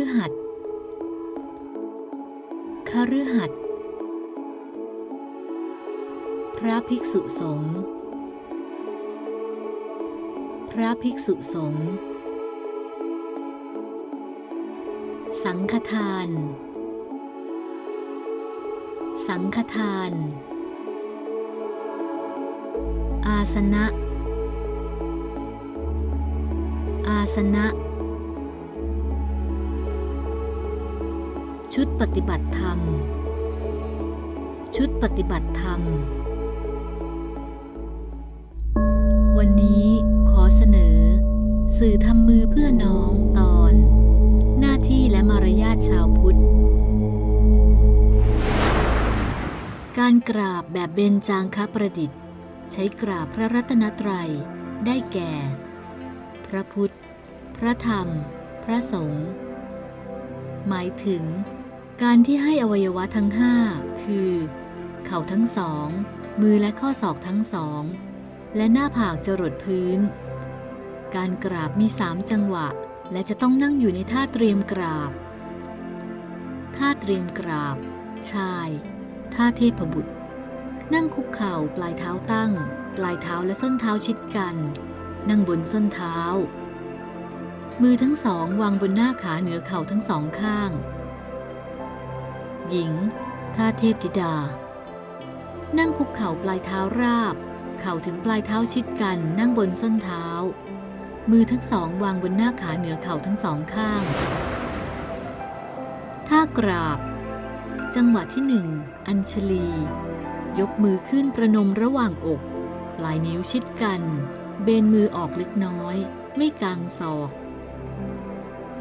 ฤหัสคฤหัสพระภิกษุสงฆ์ พระภิกษุสงฆ์ สังฆทาน สังฆทาน อาสนะ อาสนะ ชุดปฏิบัติธรรม ชุดปฏิบัติธรรม วันนี้ขอเสนอ สื่อทำมือเพื่อน้องตอน หน้าที่และมารยาทชาวพุทธ การกราบแบบเบญจางคประดิษฐ์ ใช้กราบพระรัตนตรัยได้แก่ พระพุทธ พระธรรม พระสงฆ์หมายถึง การที่ให้อวัยวะทั้งห้าคือ เข่าทั้งสอง มือและข้อศอกทั้งสอง และหน้าผากจรดพื้น การกราบมีสามจังหวะ และจะต้องนั่งอยู่ในท่าเตรียมกราบ ท่าเตรียมกราบ ชาย ท่าเทพบุตร นั่งคุกเข่าปลายเท้าตั้ง ปลายเท้าและส้นเท้าชิดกัน นั่งบนส้นเท้า มือทั้งสองวางบนหน้าขาเหนือเข่าทั้งสองข้าง หญิงท่าเทพธิดา นั่งคุกเข่าปลายเท้าราบ เข่าถึงปลายเท้าชิดกันนั่งบนส้นเท้า มือทั้งสองวางบนหน้าขาเหนือเข่าทั้งสองข้างท่ากราบ จังหวะที่หนึ่งอัญชลี ยกมือขึ้นประนมระหว่างอก ปลายนิ้วชิดกัน เบนมือออกเล็กน้อย ไม่กางศอก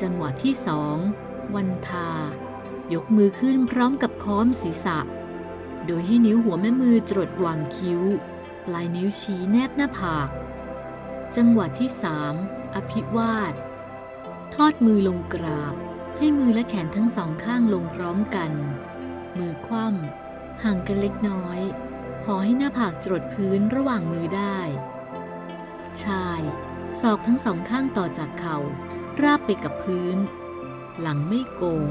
จังหวะที่สองวันทา ยกมือขึ้นพร้อมกับค้อมศีรษะ โดยให้นิ้วหัวแม่มือจรดวางคิ้ว ปลายนิ้วชี้แนบหน้าผาก จังหวะที่สามอภิวาท ทอดมือลงกราบ ให้มือและแขนทั้งสองข้างลงพร้อมกัน มือคว่ำห่างกันเล็กน้อย พอให้หน้าผากจรดพื้นระหว่างมือได้ ชายศอกทั้งสองข้างต่อจากเข่าราบไปกับพื้น หลังไม่โกง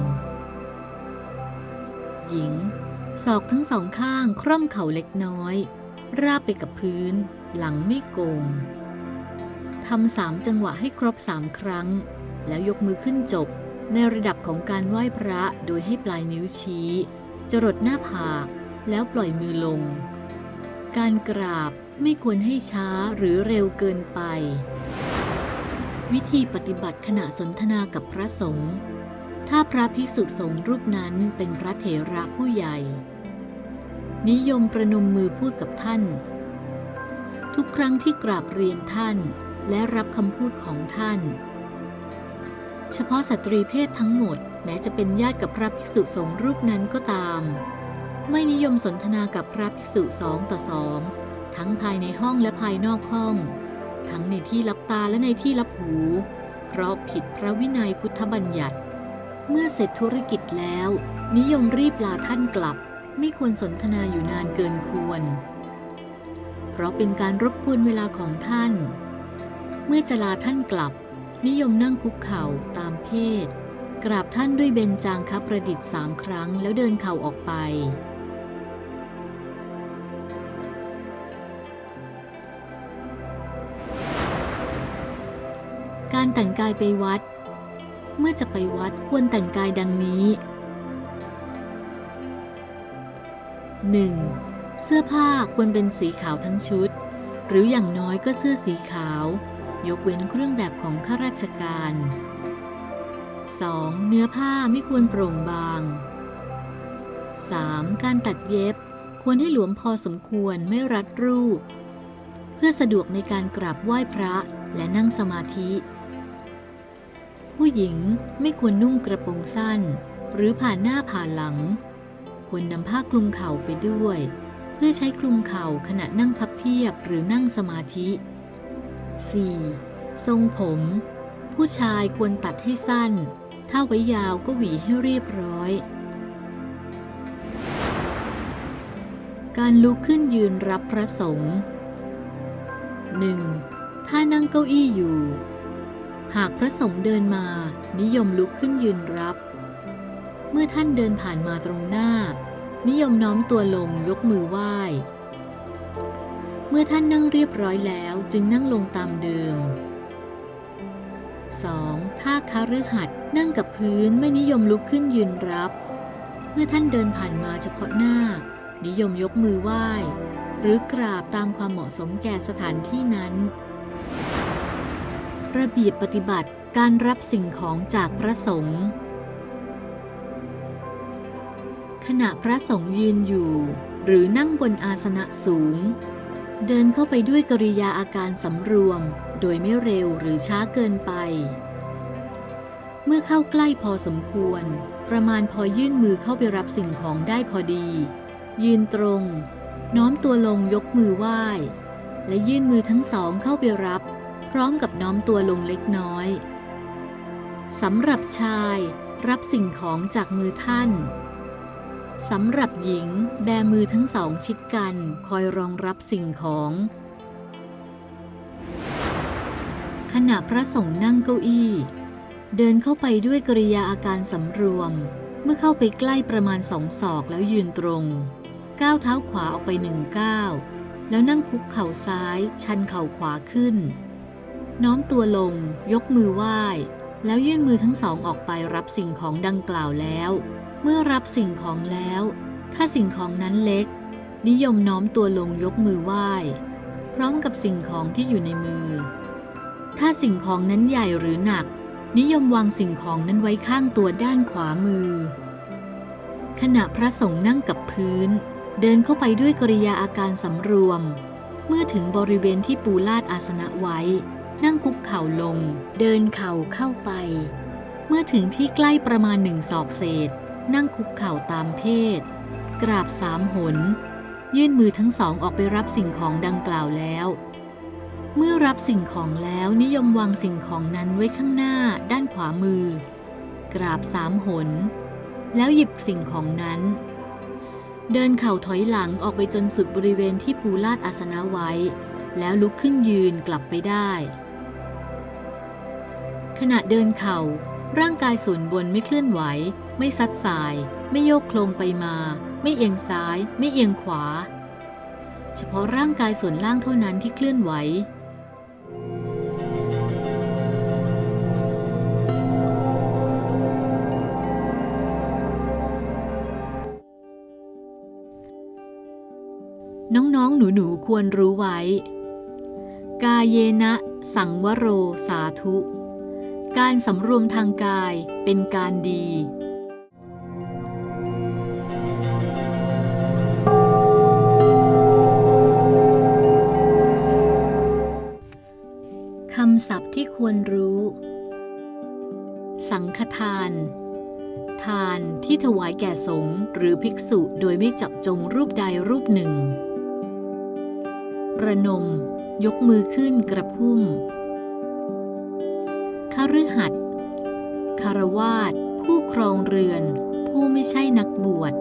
หญิง ศอกทั้งสองข้างคร่อมเข่าเล็กน้อย ราบไปกับพื้น หลังไม่โกงทำสามจังหวะให้ครบสามครั้ง แล้วยกมือขึ้นจบในระดับของการไหว้พระโดยให้ปลายนิ้วชี้ จรดหน้าผากแล้วปล่อยมือลง การกราบไม่ควรให้ช้าหรือเร็วเกินไป วิธีปฏิบัติขณะสนทนากับพระสงฆ์ ถ้าพระภิกษุสงฆ์รูปนั้นเป็นพระเถระผู้ใหญ่ นิยมประนมมือพูดกับท่าน ทุกครั้งที่กราบเรียนท่านและรับคำพูดของท่าน เฉพาะสตรีเพศทั้งหมดแม้จะเป็นญาติกับพระภิกษุสงฆ์รูปนั้นก็ตาม ไม่นิยมสนทนากับพระภิกษุสองต่อสองทั้งภายในห้องและภายนอกห้อง ทั้งในที่รับตาและในที่รับหู เพราะผิดพระวินัยพุทธบัญญัติ เมื่อเสร็จธุรกิจแล้ว นิยมรีบลาท่านกลับ ไม่ควรสนทนาอยู่นานเกินควร เพราะเป็นการรบกวนเวลาของท่าน เมื่อจะลาท่านกลับ นิยมนั่งคุกเข่าตามเพศ กราบท่านด้วยเบญจางคประดิษฐ์สามครั้งแล้วเดินเข่าออกไปการแต่งกายไปวัด เมื่อจะไปวัดควรแต่งกายดังนี้ 1. เสื้อผ้าควรเป็นสีขาวทั้งชุด หรืออย่างน้อยก็เสื้อสีขาว ยกเว้นเครื่องแบบของข้าราชการ 2. เนื้อผ้าไม่ควรโปร่งบาง 3. การตัดเย็บควรให้หลวมพอสมควรไม่รัดรูป เพื่อสะดวกในการกราบไหว้พระและนั่งสมาธิ ผู้หญิงไม่ควรนุ่งกระโปรงสั้น หรือผ่านหน้าผ่านหลัง ควรนำผ้าคลุมเข่าไปด้วย เพื่อใช้คลุมเข่าขณะนั่งพับเพียบหรือนั่งสมาธิ 4. ทรงผม ผู้ชายควรตัดให้สั้น ถ้าไว้ยาวก็หวีให้เรียบร้อย การลุกขึ้นยืนรับพระสงฆ์ 1. ถ้านั่งเก้าอี้อยู่ หากพระสงฆ์เดินมานิยมลุกขึ้นยืนรับ เมื่อท่านเดินผ่านมาตรงหน้า นิยมน้อมตัวลงยกมือไหว้ เมื่อท่านนั่งเรียบร้อยแล้วจึงนั่งลงตามเดิม 2. ท่าคาฤหัสถ์นั่งกับพื้นไม่นิยมลุกขึ้นยืนรับ เมื่อท่านเดินผ่านมาเฉพาะหน้า นิยมยกมือไหว้ หรือกราบตามความเหมาะสมแก่สถานที่นั้น ระเบียบปฏิบัติการรับสิ่งของจากพระสงฆ์ขณะพระสงฆ์ยืนอยู่ หรือนั่งบนอาสนะสูง เดินเข้าไปด้วยกริยาอาการสำรวม โดยไม่เร็วหรือช้าเกินไป เมื่อเข้าใกล้พอสมควร ประมาณพอยื่นมือเข้าไปรับสิ่งของได้พอดี ยืนตรง น้อมตัวลงยกมือไหว้ และยื่นมือทั้งสองเข้าไปรับ พร้อมกับน้อมตัวลงเล็กน้อยสำหรับชายรับสิ่งของจากมือท่านสำหรับหญิงแบมือทั้งสองชิดกันคอยรองรับสิ่งของ ขณะพระสงฆ์นั่งเก้าอี้ เดินเข้าไปด้วยกริยาอาการสำรวม เมื่อเข้าไปใกล้ประมาณสองศอกแล้วยืนตรง ก้าวเท้าขวาออกไปหนึ่งก้าว แล้วนั่งคุกเข่าซ้าย ชันเข่าขวาขึ้น น้อมตัวลง ยกมือไหว้ แล้วยื่นมือทั้งสองออกไปรับสิ่งของดังกล่าวแล้ว เมื่อรับสิ่งของแล้ว ถ้าสิ่งของนั้นเล็ก นิยมน้อมตัวลงยกมือไหว้ พร้อมกับสิ่งของที่อยู่ในมือ ถ้าสิ่งของนั้นใหญ่หรือหนัก นิยมวางสิ่งของนั้นไว้ข้างตัวด้านขวามือ ขณะพระสงฆ์นั่งกับพื้น เดินเข้าไปด้วยกริยาอาการสำรวม เมื่อถึงบริเวณที่ปูลาดอาสนะไว้ นั่งคุกเข่าลง เดินเข่าเข้าไป เมื่อถึงที่ใกล้ประมาณหนึ่งศอกเศษ นั่งคุกเข่าตามเพศ กราบสามหน ยื่นมือทั้งสองออกไปรับสิ่งของดังกล่าวแล้ว เมื่อรับสิ่งของแล้วนิยมวางสิ่งของนั้นไว้ข้างหน้าด้านขวามือ กราบสามหน แล้วหยิบสิ่งของนั้นเดินเข่าถอยหลังออกไปจนสุดบริเวณที่ปูลาดอาสนะไว้ แล้วลุกขึ้นยืนกลับไปได้ ขณะเดินเข่า ร่างกายส่วนบนไม่เคลื่อนไหว ไม่ซัดสาย ไม่โยกโคลงไปมา ไม่เอียงซ้าย ไม่เอียงขวา เฉพาะร่างกายส่วนล่างเท่านั้นที่เคลื่อนไหวน้องๆ หนูๆ ควรรู้ไว้ กาเยนะ สังวโร สาธุ การสำรวมทางกายเป็นการดี คำศัพท์ที่ควรรู้ สังฆทาน ทานที่ถวายแก่สงฆ์หรือภิกษุโดยไม่เจาะจงรูปใดรูปหนึ่ง ประนม ยกมือขึ้นกระพุ่ม คฤหัสถ์คารวาสผู้ครองเรือน ผู้ไม่ใช่นักบวช